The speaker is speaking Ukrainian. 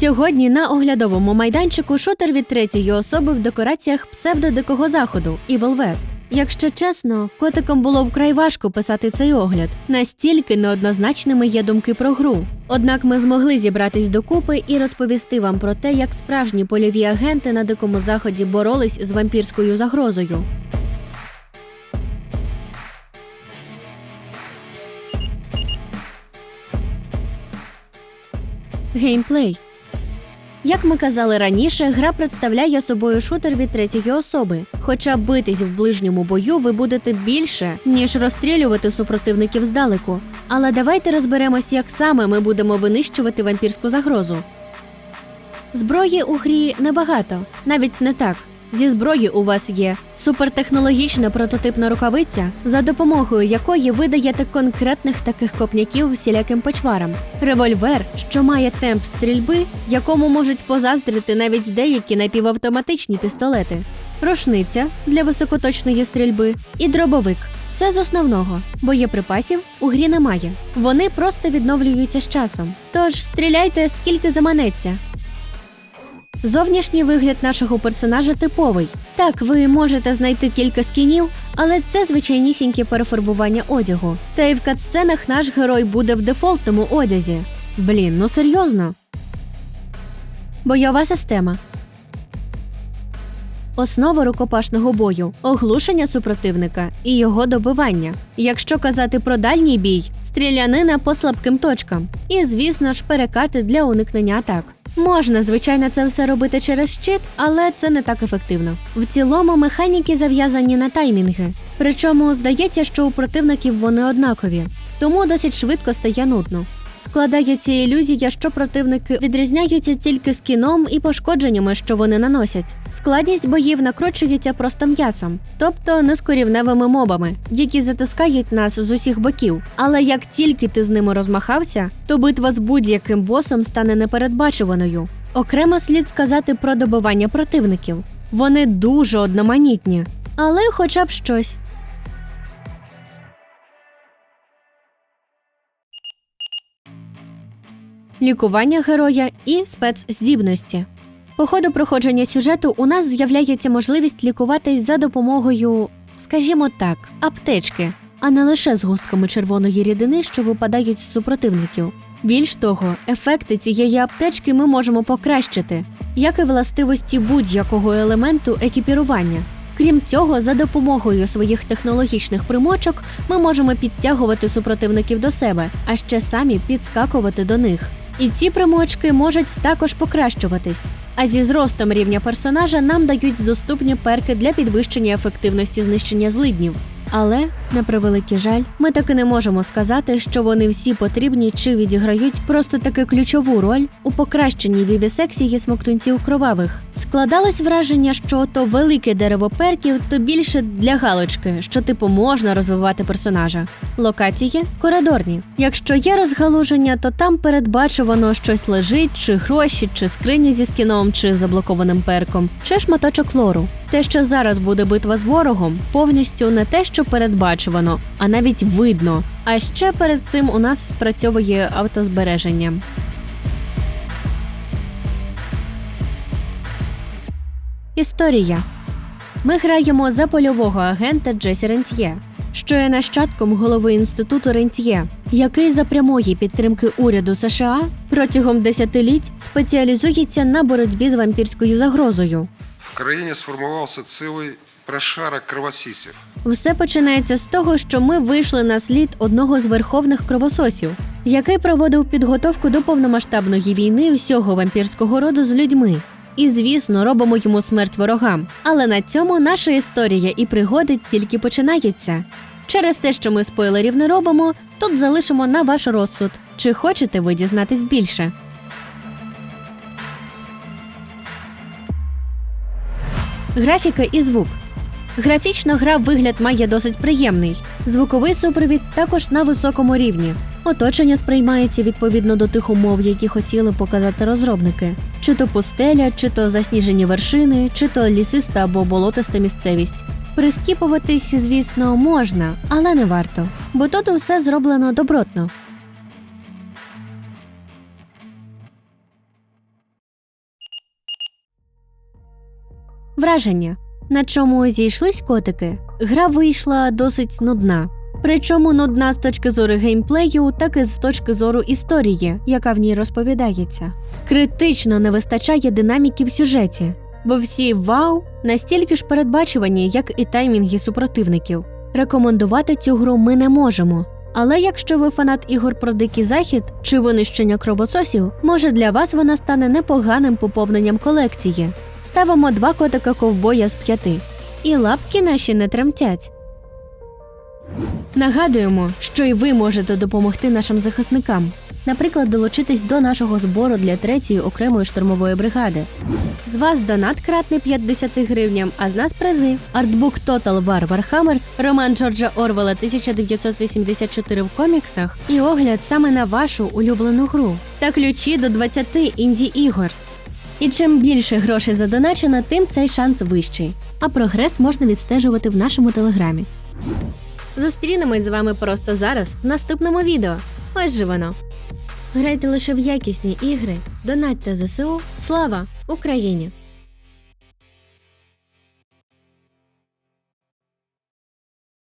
Сьогодні на оглядовому майданчику шутер від третьої особи в декораціях псевдодикого заходу Evil West. Якщо чесно, котиком було вкрай важко писати цей огляд. Настільки неоднозначними є думки про гру. Однак ми змогли зібратись докупи і розповісти вам про те, як справжні польові агенти на дикому заході боролись з вампірською загрозою. Геймплей. Як ми казали раніше, гра представляє собою шутер від третьої особи. Хоча битись в ближньому бою ви будете більше, ніж розстрілювати супротивників здалеку. Але давайте розберемось, як саме ми будемо винищувати вампірську загрозу. Зброї у грі небагато, навіть не так. Зі зброї у вас є супертехнологічна прототипна рукавиця, за допомогою якої ви даєте конкретних таких копняків всіляким почварам. Револьвер, що має темп стрільби, якому можуть позаздрити навіть деякі напівавтоматичні пістолети, рушниця для високоточної стрільби і дробовик. Це з основного, боєприпасів у грі немає. Вони просто відновлюються з часом. Тож стріляйте скільки заманеться. Зовнішній вигляд нашого персонажа типовий. Так, ви можете знайти кілька скінів, але це звичайнісіньке перефарбування одягу. Та й в катсценах наш герой буде в дефолтному одязі. Блін, ну серйозно. Бойова система. Основа рукопашного бою, оглушення супротивника і його добивання. Якщо казати про дальній бій, стрілянина по слабким точкам. І, звісно ж, перекати для уникнення атак. Можна, звичайно, це все робити через щит, але це не так ефективно. В цілому механіки зав'язані на таймінги. Причому здається, що у противників вони однакові, тому досить швидко стає нудно. Складається ілюзія, що противники відрізняються тільки скіном і пошкодженнями, що вони наносять. Складність боїв накручується просто м'ясом, тобто низкорівневими мобами, які затискають нас з усіх боків. Але як тільки ти з ними розмахався, то битва з будь-яким босом стане непередбачуваною. Окремо слід сказати про добивання противників. Вони дуже одноманітні, але хоча б щось. Лікування героя і спецздібності. По ходу проходження сюжету у нас з'являється можливість лікуватись за допомогою, скажімо так, аптечки, а не лише з густками червоної рідини, що випадають з супротивників. Більш того, ефекти цієї аптечки ми можемо покращити, як і властивості будь-якого елементу екіпірування. Крім цього, за допомогою своїх технологічних примочок ми можемо підтягувати супротивників до себе, а ще самі підскакувати до них. І ці примочки можуть також покращуватись. А зі зростом рівня персонажа нам дають доступні перки для підвищення ефективності знищення злиднів. Але, на превеликий жаль, ми таки не можемо сказати, що вони всі потрібні чи відіграють просто таки ключову роль у покращенні вівісексії смоктунців кровавих. Складалось враження, що то велике дерево перків, то більше для галочки, що типу можна розвивати персонажа. Локації коридорні. Якщо є розгалуження, то там передбачувано щось лежить, чи гроші, чи скриня зі скіном, чи заблокованим перком, чи шматочок лору. Те, що зараз буде битва з ворогом, повністю не те, що передбачувано, а навіть видно. А ще перед цим у нас спрацьовує автозбереження. Історія. Ми граємо за польового агента Джесі Рентьє, що є нащадком голови інституту Рентьє, який за прямої підтримки уряду США протягом десятиліть спеціалізується на боротьбі з вампірською загрозою. В країні сформувався цілий прошарок кровосісів. Все починається з того, що ми вийшли на слід одного з верховних кровососів, який проводив підготовку до повномасштабної війни всього вампірського роду з людьми. І, звісно, робимо йому смерть ворогам. Але на цьому наша історія і пригоди тільки починаються. Через те, що ми спойлерів не робимо, тут залишимо на ваш розсуд. Чи хочете ви дізнатись більше? Графіка і звук. Графічно гра вигляд має досить приємний. Звуковий супровід також на високому рівні. Оточення сприймається відповідно до тих умов, які хотіли показати розробники: чи то пустеля, чи то засніжені вершини, чи то лісиста або болотиста місцевість. Прискіпуватись, звісно, можна, але не варто, бо тут усе зроблено добротно. Враження на чому зійшлись котики? Гра вийшла досить нудна. Причому нудна з точки зору геймплею, так і з точки зору історії, яка в ній розповідається. Критично не вистачає динаміки в сюжеті, бо всі вау настільки ж передбачувані, як і таймінги супротивників. Рекомендувати цю гру ми не можемо. Але якщо ви фанат ігор про дикий захід чи винищення кровососів, може для вас вона стане непоганим поповненням колекції. Ставимо два котика ковбоя з п'яти. І лапки наші не тремтять. Нагадуємо, що і ви можете допомогти нашим захисникам. Наприклад, долучитись до нашого збору для третьої окремої штурмової бригади. З вас донат кратний 50 гривням, а з нас призи. Артбук Total War Warhammer, роман Джорджа Орвела 1984 в коміксах і огляд саме на вашу улюблену гру та ключі до 20 інді ігор. І чим більше грошей задоначено, тим цей шанс вищий. А прогрес можна відстежувати в нашому телеграмі. Зустрінемось з вами просто зараз в наступному відео. Ось же воно. Грайте лише в якісні ігри, донатьте ЗСУ. Слава Україні!